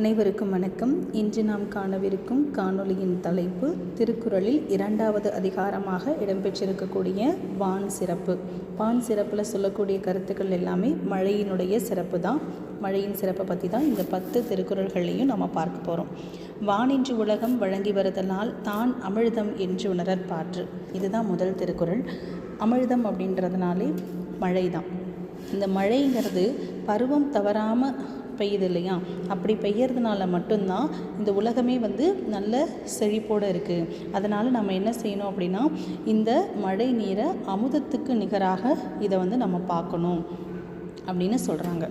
அனைவருக்கும் வணக்கம். இன்று நாம் காணவிருக்கும் காணொலியின் தலைப்பு திருக்குறளில் இரண்டாவது அதிகாரமாக இடம்பெற்றிருக்கக்கூடிய வான் சிறப்பு. வான் சிறப்பில் சொல்லக்கூடிய கருத்துக்கள் எல்லாமே மழையினுடைய சிறப்பு தான் மழையின் சிறப்பை பற்றி தான் இந்த பத்து திருக்குறள்களையும் நம்ம பார்க்க போகிறோம் வானின்று உலகம் வழங்கி வருதலால் தான் அமிழ்தம் என்று உணரற் பாற்று. இதுதான் முதல் திருக்குறள். அமிழ்தம் அப்படின்றதுனாலே மழை தான் இந்த மழைங்கிறது பருவம் தவறாமல் பெய்யுது இல்லையா அப்படி பெய்யறதுனால மட்டும்தான் இந்த உலகமே வந்து நல்ல செழிப்போடு இருக்குது அதனால் நம்ம என்ன செய்யணும் அப்படின்னா இந்த மழை நீரை அமுதத்துக்கு நிகராக இதை வந்து நம்ம பார்க்கணும் அப்படின்னு சொல்கிறாங்க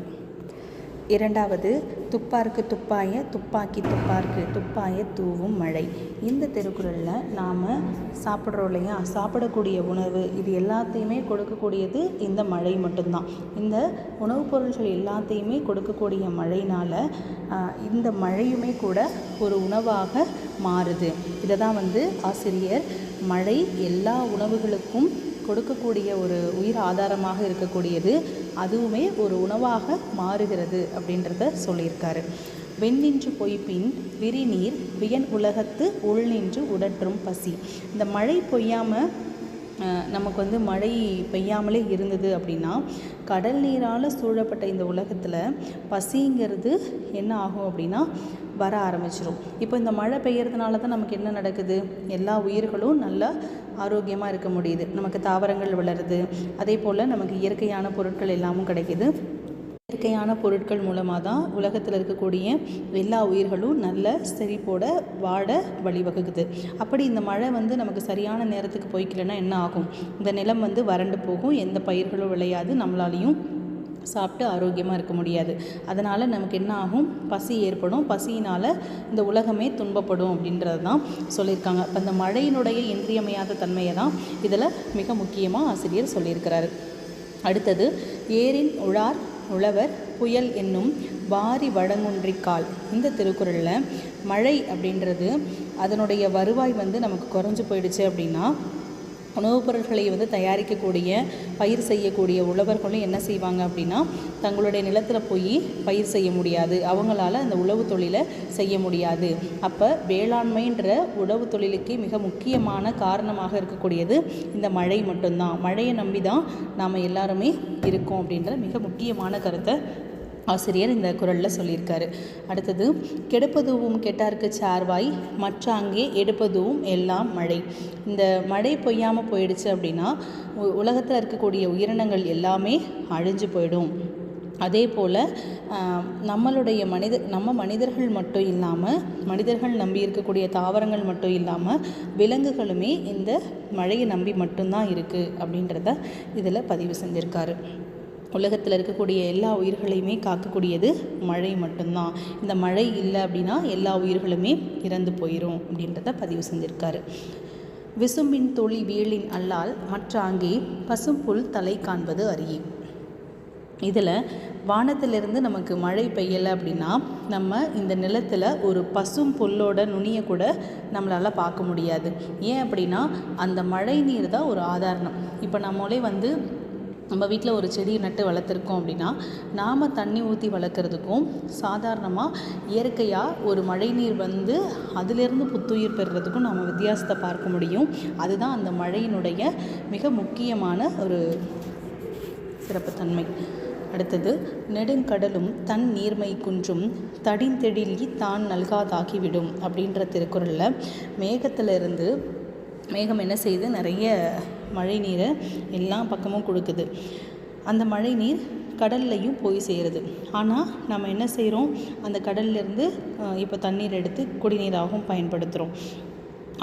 இரண்டாவது துப்பாருக்கு துப்பாய துப்பாக்கி துப்பாருக்கு துப்பாய தூவும் மழை. இந்த திருக்குறளில் நாம் சாப்பிட்றோம் இல்லையா? சாப்பிடக்கூடிய உணவு இது எல்லாத்தையுமே கொடுக்கக்கூடியது இந்த மழை மட்டும்தான். இந்த உணவுப் பொருள்கள் எல்லாத்தையுமே கொடுக்கக்கூடிய மழைனால் இந்த மழையுமே கூட ஒரு உணவாக மாறுது. இதை தான் வந்து ஆசிரியர் மழை எல்லா உணவுகளுக்கும் கொடுக்கக்கூடிய ஒரு உயிர் ஆதாரமாக இருக்கக்கூடியது. அதுவுமே ஒரு உணவாக மாறுகிறது அப்படின்றத சொல்லியிருக்காரு. வெண்ணின்று பொய்ப்பின் விரிநீர் வியன் உலகத்து உள்நின்று உடற்றும் பசி. இந்த மழை பொய்யாமல் நமக்கு வந்து மழை பெய்யாமலே இருந்தது அப்படின்னா கடல் நீரால் சூழப்பட்ட இந்த உலகத்தில் பசிங்கிறது என்ன ஆகும் அப்படின்னா வர ஆரம்பிச்சிடும் இப்போ இந்த மழை பெய்யறதுனால தான் நமக்கு என்ன நடக்குது? எல்லா உயிர்களும் நல்லா ஆரோக்கியமாக இருக்க முடியுது. நமக்கு தாவரங்கள் வளருது. அதே போல் நமக்கு இயற்கையான பொருட்கள் எல்லாமும் கிடைக்கிது. இயற்கையான பொருட்கள் மூலமாக தான் உலகத்தில் இருக்கக்கூடிய எல்லா உயிர்களும் நல்ல செழிப்போட வாட வழிவகுக்குது. அப்படி இந்த மழை வந்து நமக்கு சரியான நேரத்துக்கு போய்க்கலன்னா என்ன ஆகும்? இந்த நிலம் வந்து வறண்டு போகும். எந்த பயிர்களும் விளையாது. நம்மளாலையும் சாப்பிட்டு ஆரோக்கியமாக இருக்க முடியாது. அதனால் நமக்கு என்ன ஆகும்? பசி ஏற்படும். பசியினால் இந்த உலகமே துன்பப்படும் அப்படின்றது தான் சொல்லியிருக்காங்க. இப்போ இந்த மழையினுடைய இன்றியமையாத தன்மையை தான் இதில் மிக முக்கியமாக ஆசிரியர் சொல்லியிருக்கிறாரு. அடுத்தது ஏரின் உழார் உழவர் புயல் என்னும் வாரி வடங்குன்றிக்கால். இந்த திருக்குறளில் மழை அப்படின்றது அதனுடைய வருவாய் வந்து நமக்கு குறைஞ்சி போயிடுச்சு அப்படின்னா உணவுப் பொருட்களை வந்து தயாரிக்கக்கூடிய பயிர் செய்யக்கூடிய உழவர்களும் என்ன செய்வாங்க அப்படின்னா தங்களுடைய நிலத்தில் போய் பயிர் செய்ய முடியாது. அவங்களால அந்த உழவு தொழிலை செய்ய முடியாது. அப்போ வேளாண்மைன்ற உழவு தொழிலுக்கு மிக முக்கியமான காரணமாக இருக்கக்கூடியது இந்த மழை மட்டும்தான். மழையை நம்பி தான் நாம் எல்லாருமே இருக்கோம் அப்படின்ற மிக முக்கியமான கருத்தை ஆசிரியர் இந்த குரலில் சொல்லியிருக்காரு. அடுத்தது கெடுப்பதுவும் கெட்டார்க்கு சார்வாய் மற்றாங்கே எடுப்பதுவும் எல்லாம் மழை. இந்த மழை பொய்யாமல் போயிடுச்சு அப்படின்னா உலகத்தில் இருக்கக்கூடிய உயிரினங்கள் எல்லாமே அழிஞ்சு போயிடும். அதே போல் நம்மளுடைய மனித நம்ம மனிதர்கள் மட்டும் இல்லாமல் மனிதர்கள் நம்பி இருக்கக்கூடிய தாவரங்கள் மட்டும் இல்லாமல் விலங்குகளுமே இந்த மழையை நம்பி மட்டும்தான் இருக்குது அப்படின்றத இதில் பதிவு செஞ்சுருக்காரு. உலகத்தில் இருக்கக்கூடிய எல்லா உயிர்களையுமே காக்கக்கூடியது மழை மட்டும்தான். இந்த மழை இல்லை அப்படின்னா எல்லா உயிர்களுமே இறந்து போயிடும் அப்படின்றத பதிவு செஞ்சுருக்காரு. விசும்பின் தொழி வீழின் அல்லால் மற்ற அங்கே பசும்புல் தலை காண்பது அறியே இதில் வானத்திலிருந்து நமக்கு மழை பெய்யலை அப்படின்னா நம்ம இந்த நிலத்தில் ஒரு பசும் புல்லோட நுனியை கூட நம்மளால் பார்க்க முடியாது. ஏன் அப்படின்னா அந்த மழை நீர் தான் ஒரு ஆதாரணம். இப்போ நம்மளே வந்து நம்ம வீட்டில் ஒரு செடி நட்டு வளர்த்துருக்கோம் அப்படின்னா நாம் தண்ணி ஊற்றி வளர்க்குறதுக்கும் சாதாரணமாக இயற்கையாக ஒரு மழை நீர் வந்து அதிலிருந்து புத்துயிர் பெறுறதுக்கும் நம்ம வித்தியாசத்தை பார்க்க முடியும். அதுதான் அந்த மழையினுடைய மிக முக்கியமான ஒரு சிறப்புத்தன்மை. அடுத்தது நெடுங்கடலும் தன் நீர்மை குன்றும் தடிந்தெழிலி தான் நல்காதாகிவிடும் அப்படின்ற திருக்குறளில் மேகத்திலிருந்து மேகம் என்ன செய்யுது நிறைய மழை நீரை எல்லா பக்கமும் கொடுக்குது. அந்த மழை நீர் கடல்லையும் போய் சேருது. ஆனால் நம்ம என்ன செய்கிறோம் அந்த கடல்லேருந்து இப்போ தண்ணீர் எடுத்து குடிநீராகவும் பயன்படுத்துகிறோம்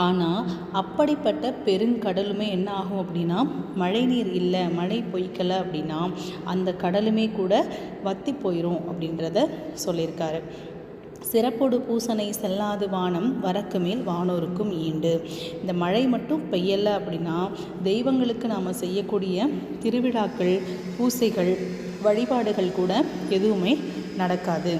ஆனால் அப்படிப்பட்ட பெருங்கடலுமே என்ன ஆகும் அப்படின்னா மழை நீர் இல்லை மழை பொய்க்கலை அப்படின்னா அந்த கடலுமே கூட வத்தி போயிடும் அப்படின்றத சொல்லியிருக்காரு. சிறப்பொடு பூசனை செல்லாது வானம் வரக்கு மேல் வானோருக்கும் ஈண்டு. இந்த மழை மட்டும் பெய்யலை அப்படின்னா தெய்வங்களுக்கு நாம் செய்யக்கூடிய திருவிழாக்கள் பூசைகள் வழிபாடுகள் கூட எதுவுமே நடக்காது.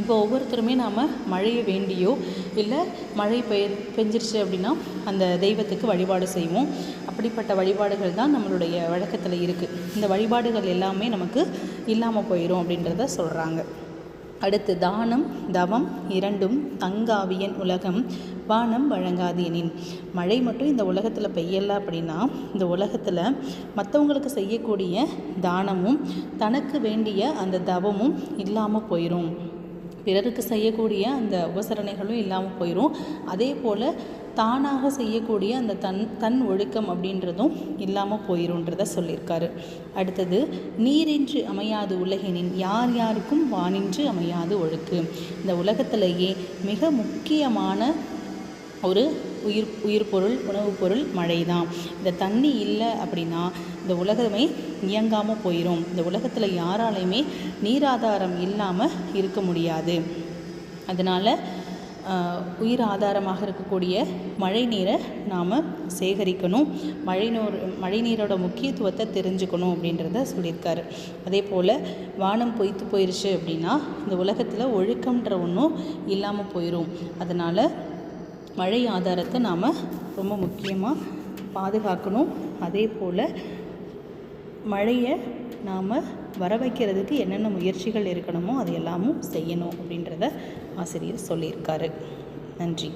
இப்போ ஒவ்வொருத்தருமே நாம் மழையை வேண்டியோ இல்லை மழை பெய் பெஞ்சிருச்சு அப்படின்னா அந்த தெய்வத்துக்கு வழிபாடு செய்வோம். அப்படிப்பட்ட வழிபாடுகள் தான் நம்மளுடைய வழக்கத்தில் இருக்குது இந்த வழிபாடுகள் எல்லாமே நமக்கு இல்லாமல் போயிடும் அப்படின்றத சொல்கிறாங்க அடுத்து தானம் தவம் இரண்டும் தங்காவியன் உலகம். வானம் வழங்காது எனின். மழை மட்டும் இந்த உலகத்தில் பெய்யலை அப்படின்னா இந்த உலகத்தில் மற்றவங்களுக்கு செய்யக்கூடிய தானமும் தனக்கு வேண்டிய அந்த தவமும் இல்லாமல் போயிடும் பிறருக்கு செய்யக்கூடிய அந்த உபசரணைகளும் இல்லாமல் போயிடும் அதே போல் தானாக செய்யக்கூடிய அந்த தன் தன் ஒழுக்கம் அப்படின்றதும் இல்லாமல் போயிருன்றத சொல்லியிருக்காரு. அடுத்தது நீரின்றி அமையாது உலகினின் யார் யாருக்கும் வானின்றி அமையாது ஒழுக்கு. இந்த உலகத்திலேயே மிக முக்கியமான ஒரு உயிர் உயிர் பொருள் உணவுப் பொருள் மழை தான் இந்த தண்ணி இல்லை அப்படின்னா இந்த உலகமே இயங்காமல் போயிடும் இந்த உலகத்தில் யாராலையுமே நீராதாரம் இல்லாமல் இருக்க முடியாது. அதனால் உயிர் ஆதாரமாக இருக்கக்கூடிய மழை நீரை நாம் சேகரிக்கணும். மழை நோர் மழை நீரோட முக்கியத்துவத்தை தெரிஞ்சுக்கணும் அப்படின்றத சொல்லியிருக்காரு. அதே போல் வானம் பொய்த்து போயிடுச்சு அப்படின்னா இந்த உலகத்தில் ஒழுக்கம்ன்ற ஒன்றும் இல்லாமல் போயிடும் அதனால் மழை ஆதாரத்தை நாம் ரொம்ப முக்கியமாக பாதுகாக்கணும். அதே போல் மழையை நாம் வர வைக்கிறதுக்கு என்னென்ன முயற்சிகள் இருக்கணுமோ அது எல்லாமும் செய்யணும் அப்படின்றத ஆசிரியர் சொல்லியிருக்காரு. நன்றி.